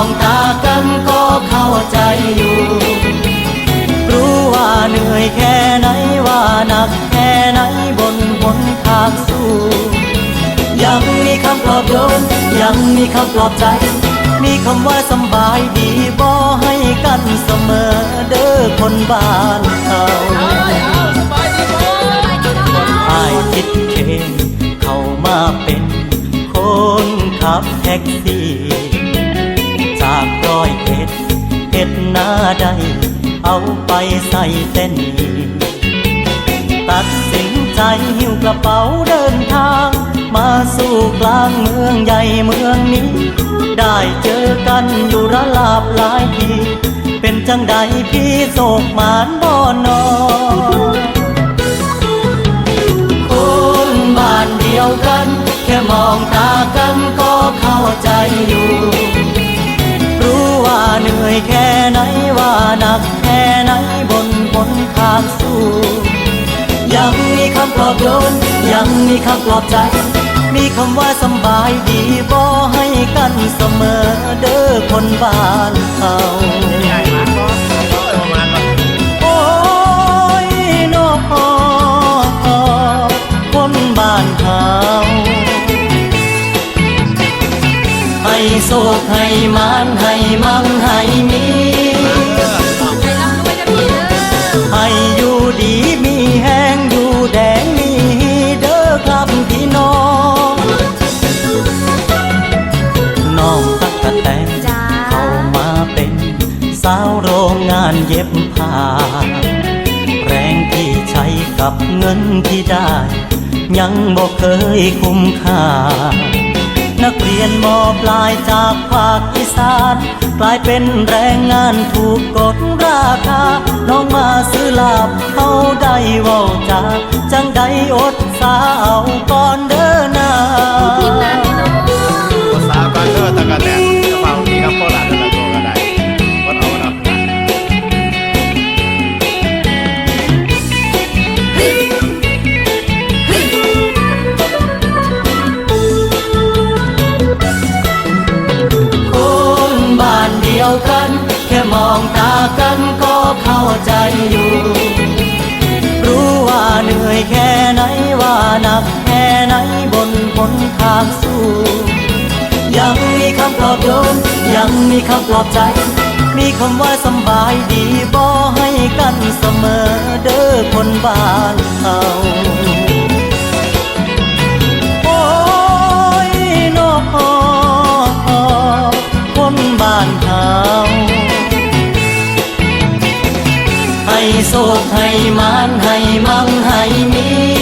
องตากันก็เข้าใจอยู่ รู้ว่าเหนื่อยแค่ไหนว่าหนักแค่ไหนบนหนทางสู้ ยังมีคำปลอบโยนยังมีคำปลอบใจ มีคำว่าสบายดีบ่ให้กันเสมอเด้อคนบ้านเขาอายคิดเคนเข้ามาเป็นคนขับแท็กซี่ ร้อยเอ็ดเอ็ดหน้าใด เอาไปใส่เส้นนี้ตัดสินใจหิ้วกระเป๋าเดินทาง มาสู่กลางเมืองใหญ่เมืองนี้ ได้เจอกันอยู่ระลาบหลายทีเป็นจังใดพี่โศกหมานบ่นอคนบ้านเดียวกัน แค่มองตากันก็เข้าใจอยู่ เหนื่อยแค่ไหนว่าหนักแค่ไหนบนบนทางสู้ยังมีคำปลอบโยนยังมีคำปลอบใจ มีคำว่าสบายดีบ่ให้กันเสมอเด้อคนบ้านเขา โศกให้มานให้มั่งให้มีให้อยู่ดีมีแห้งอยู่แดงมีเด้อครับพี่น้องน้องตักกะแตนจ้าเข้ามาเป็นสาวโรงงานเย็บผ้าแรงที่ใช้กับเงินที่ได้ ยังบอกเคยคุ้มค่า นักเรียนมอปลายจากภาคอีสานกลายเป็นแรงงานถูกกดราคา น้องมาซื้อลาบเขาได้เว่าจาจังใดอดสาวก่อนเด้ กัน แค่มองตากันก็เข้าใจอยู่ รู้ว่าเหนื่อยแค่ไหนว่าหนักแค่ไหนบนบนทางสู้ยังมีคำปลอบโยนยังมีคำปลอบใจ มีคำว่าสบายดีบ่ให้กันเสมอเด้อคนบ้านเขา ให้ศกให้มานให้มังให้มี